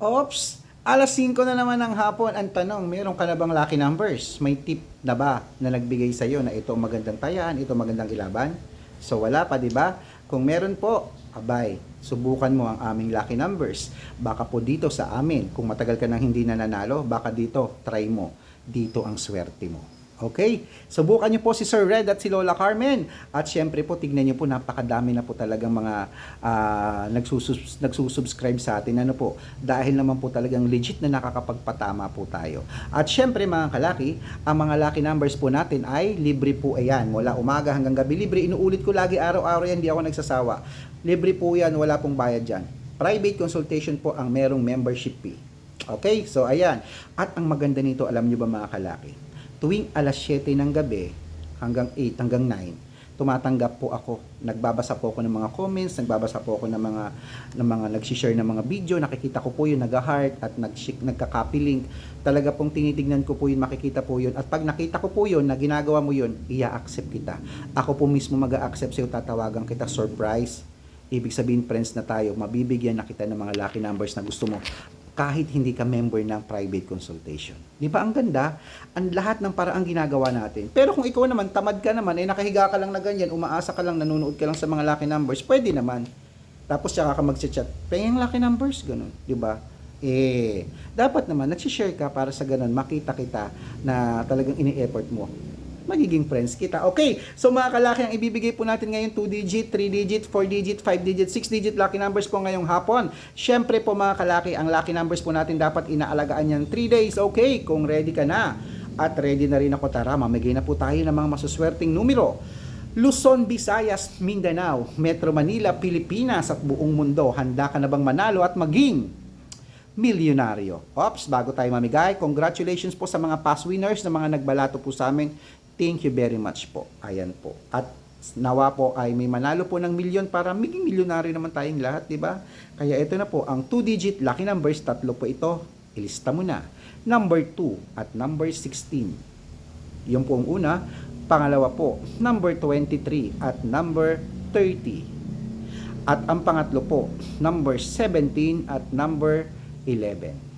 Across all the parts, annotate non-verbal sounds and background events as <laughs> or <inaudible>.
Oops! Alas 5 na naman ng hapon. Ang tanong, meron ka na bang lucky numbers? May tip na ba na nagbigay sa iyo na ito ang magandang tayaan, ito ang magandang ilaban? So wala pa, di ba? Kung meron po, abay, subukan mo ang aming lucky numbers. Baka po dito sa amin, kung matagal ka nang hindi nananalo, baka dito, try mo. Dito ang swerte mo. Okay? Subukan niyo po si Sir Red at si Lola Carmen. At syempre po, tignan niyo po, napakadami na po talagang mga ah, nagsusubs- nagsusubscribe sa atin. Ano po? Dahil naman po talagang legit na nakakapagpatama po tayo. At syempre mga kalaki, ang mga lucky numbers po natin ay libre po ayan. Mula umaga hanggang gabi, libre. Inuulit ko lagi araw-araw yan, di ako nagsasawa. Libre po yan, wala pong bayad dyan. Private consultation po ang merong membership fee. Okay? So, ayan. At ang maganda nito, alam nyo ba mga kalaki? Tuwing alas 7 ng gabi hanggang 8, hanggang 9, tumatanggap po ako. Nagbabasa po ako ng mga comments, nagbabasa po ako ng mga ng mga nagsi-share ng mga video, nakikita ko po yun, nag-heart at nag nagka-copy link. Talaga pong tinitignan ko po yun, makikita po yun. At pag nakita ko po yun, na ginagawa mo yun, i-accept kita. Ako po mismo mag-accept sa'yo, tatawagan kita, surprise. Ibig sabihin, friends na tayo, mabibigyan na kita ng mga lucky numbers na gusto mo kahit hindi ka member ng private consultation. Di ba ang ganda? Ang lahat ng paraang ginagawa natin. Pero kung ikaw naman, tamad ka naman, eh nakahiga ka lang na ganyan, umaasa ka lang, nanonood ka lang sa mga lucky numbers, pwede naman. Tapos tsaka ka mag-chat, pengeng lucky numbers, ganun. Di ba? Eh, dapat naman, nagsishare ka para sa ganun, makita kita na talagang ini-effort mo magiging friends kita. Okay, so mga kalaki, ang ibibigay po natin ngayon 2-digit, 3-digit, 4-digit, 5-digit, 6-digit lucky numbers po ngayong hapon. Siyempre po mga kalaki, ang lucky numbers po natin dapat inaalagaan yan 3 days. Okay, kung ready ka na at ready na rin ako tara, mamigay na po tayo ng mga masuswerteng numero. Luzon, Visayas, Mindanao, Metro Manila, Pilipinas at buong mundo. Handa ka na bang manalo at maging milyonaryo. Ops, bago tayo mamigay, congratulations po sa mga past winners na mga nagbalato po sa amin. Thank you very much po. Ayan po. At nawa po ay may manalo po ng milyon para maging milyonaryo naman tayong lahat, di ba? Kaya ito na po, ang 2-digit lucky numbers, tatlo po ito. Ilista mo na. Number 2 at number 16. Yung po ang una. Pangalawa po, number 23 at number 30. At ang pangatlo po, number 17 at number 11.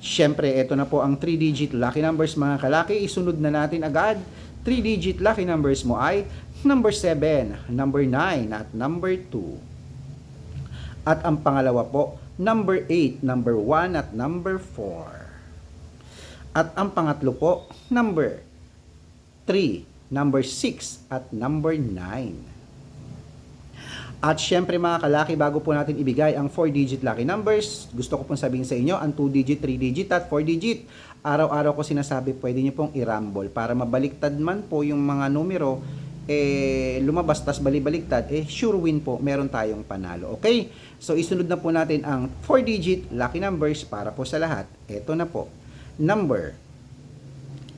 Siyempre, ito na po ang 3-digit lucky numbers mga kalaki. Isunod na natin agad. 3-digit lucky numbers mo ay number 7, number 9, at number 2. At ang pangalawa po, number 8, number 1, at number 4. At ang pangatlo po, number 3, number 6, at number 9. At syempre mga kalaki, bago po natin ibigay ang 4-digit lucky numbers, gusto ko pong sabihin sa inyo, ang 2-digit, 3-digit at 4-digit. Araw-araw ko sinasabi, pwede nyo pong i-rumble para mabaliktad man po yung mga numero, eh, lumabas tas balibaliktad, eh, sure win po, meron tayong panalo. Okay? So, isunod na po natin ang 4-digit lucky numbers para po sa lahat. Ito na po. Number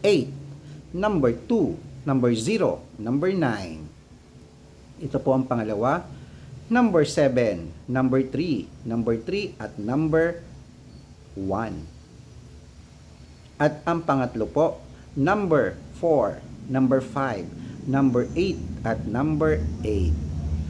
8, number 2, number 0, number 9. Ito po ang pangalawa number 7, number 3, number 3 at number 1. At ang pangatlo po, number 4, number 5, number 8 at number 8.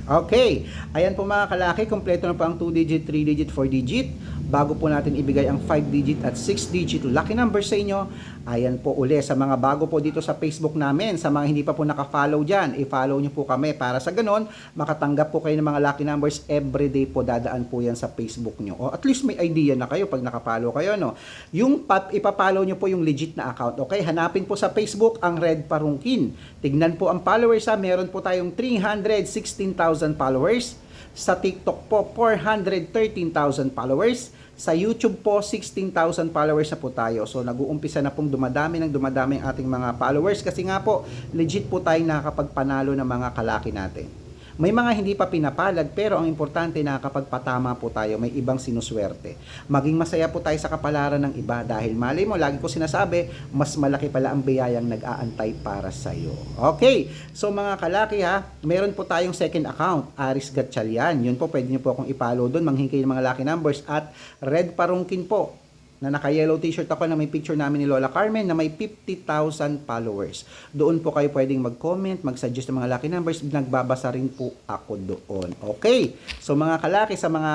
Okay, ayan po mga kalaki, kompleto na po ang 2-digit, 3-digit, 4-digit. Bago po natin ibigay ang 5-digit at 6-digit lucky number sa inyo, ayan po uli sa mga bago po dito sa Facebook namin, sa mga hindi pa po naka-follow dyan, i-follow nyo po kami para sa ganon, makatanggap po kayo ng mga lucky numbers everyday po dadaan po yan sa Facebook nyo. O at least may idea na kayo pag naka-follow kayo, no? Yung pap, ipapollow nyo po yung legit na account, okay? Hanapin po sa Facebook ang Red Parungkin. Tignan po ang followers ha, meron po tayong 316,000 followers. Sa TikTok po, 413,000 followers. Sa YouTube po, 16,000 followers na po tayo. So, nag-uumpisa na pong dumadami ng dumadami ang ating mga followers kasi nga po, legit po tayo nakakapagpanalo ng mga kalaki natin. May mga hindi pa pinapalad pero ang importante na kapag patama po tayo, may ibang sinuswerte. Maging masaya po tayo sa kapalaran ng iba dahil mali mo, lagi ko sinasabi, mas malaki pala ang biyayang nag-aantay para sa iyo. Okay, so mga kalaki ha, meron po tayong second account, Aris Gatchalian. Yun po, pwede niyo po akong ipalo doon, manghingi ng mga lucky numbers at Red Parungkin po. Na naka-yellow t-shirt ako na may picture namin ni Lola Carmen na may 50,000 followers. Doon po kayo pwedeng mag-comment, mag-suggest ng mga lucky numbers. Nagbabasa rin po ako doon. Okay. So mga kalaki, sa mga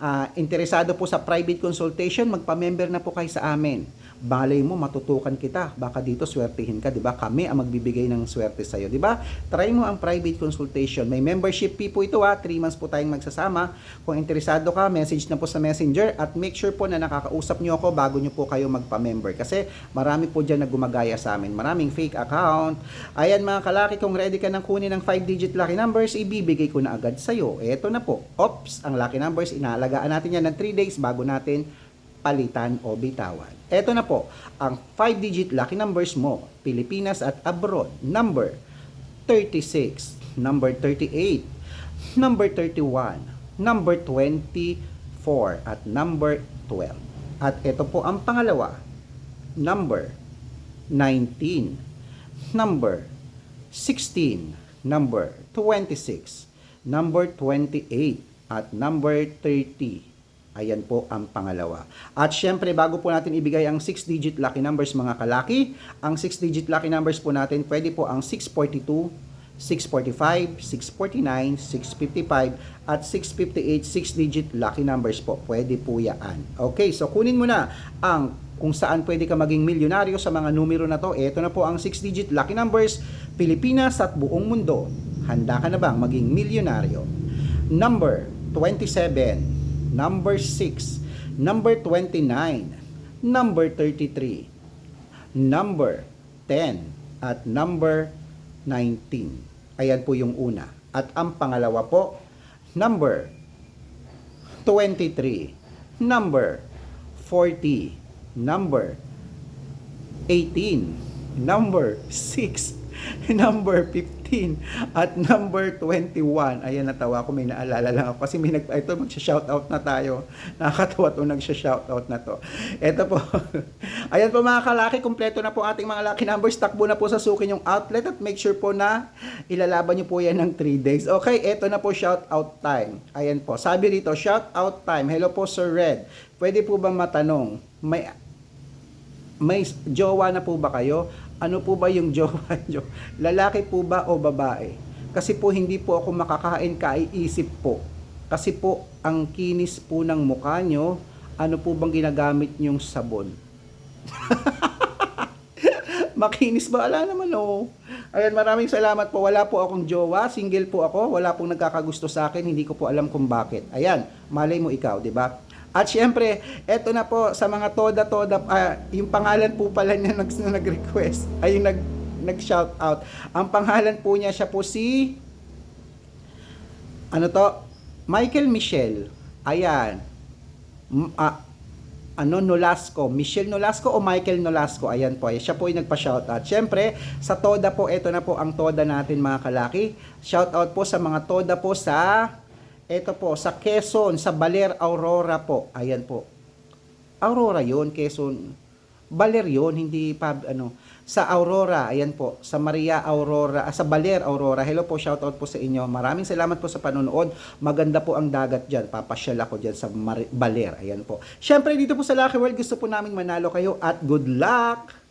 ah, interesado po sa private consultation, magpa-member na po kayo sa amin. Balay mo, matutukan kita. Baka dito swertihin ka, di ba? Kami ang magbibigay ng swerte sa'yo, di ba? Try mo ang private consultation. May membership fee po ito ha. 3 months po tayong magsasama. Kung interesado ka, message na po sa messenger at make sure po na nakakausap nyo ako bago nyo po kayo magpa-member. Kasi marami po dyan na gumagaya sa amin. Maraming fake account. Ayan mga kalaki, kung ready ka nang kunin ng 5-digit lucky numbers, ibibigay ko na agad sa'yo. Eto na po. Ops, ang lucky numbers, inaalagaan natin yan ng 3 days bago natin palitan o bitawan. Eto na po, ang 5-digit lucky numbers mo, Pilipinas at abroad. Number 36, number 38, number 31, number 24, at number 12. At ito po ang pangalawa, number 19, number 16, number 26, number 28, at number 30. Ayan po ang pangalawa. At syempre, bago po natin ibigay ang 6-digit lucky numbers mga kalaki, ang 6-digit lucky numbers po natin, pwede po ang 642, 645, 649, 655, at 658 6-digit lucky numbers po. Pwede po yan. Okay, so kunin mo na ang kung saan pwede ka maging milyonaryo sa mga numero na to. Ito na po ang 6-digit lucky numbers, Pilipinas at buong mundo. Handa ka na bang maging milyonaryo? Number 27, number 6, number 29, number 33, number 10, at number 19. Ayan po yung una. At ang pangalawa po, number 23, number 40, number 18, number 6, <laughs> number 15, at number 21. Ayan, natawa ko, may naalala lang ako. Kasi may nag, ito, magsha-shoutout na tayo. Nakakatawa to, nagsha-shoutout na to. Ito po. <laughs> Ayan po mga kalaki, kumpleto na po ating mga lucky numbers. Takbo na po sa sukin yung outlet at make sure po na ilalaban nyo po yan ng 3 days. Okay, ito na po shoutout time. Ayan po. Sabi dito, shoutout time. Hello po Sir Red. Pwede po ba matanong, may may jowa na po ba kayo? Ano po ba yung <laughs> jowa nyo? Lalaki po ba o babae? Kasi po hindi po ako makakain kaiisip po. Kasi po ang kinis po ng mukha nyo, ano po bang ginagamit nyong sabon? <laughs> Makinis ba? Ala naman oh. Ayan, maraming salamat po. Wala po akong jowa, single po ako, wala pong nagkakagusto sa akin, hindi ko po alam kung bakit. Ayan, malay mo ikaw, 'di ba? At syempre, eto na po sa mga toda-toda, ah, yung pangalan po pala niya nag, na nag-request, ay yung nag, nag-shout out. Ang pangalan po niya, siya po si, ano to, Michael Michelle. Ayan. M- ah, ano, Nolasco. Michelle Nolasco o Michael Nolasco. Ayan po. Siya po yung nagpa-shoutout. Siyempre, sa Toda po, ito na po ang Toda natin mga kalaki. Shoutout po sa mga Toda po sa, ito po, sa Quezon, sa Baler Aurora po. Ayan po. Aurora yon Quezon. Baler yon hindi pa, ano, sa Aurora, ayan po, sa Maria Aurora, ah, sa Baler Aurora. Hello po, shoutout po sa inyo. Maraming salamat po sa panonood. Maganda po ang dagat dyan. Papasyal ako dyan sa Mar- Baler. Ayan po. Syempre, dito po sa Lucky World, gusto po namin manalo kayo at good luck!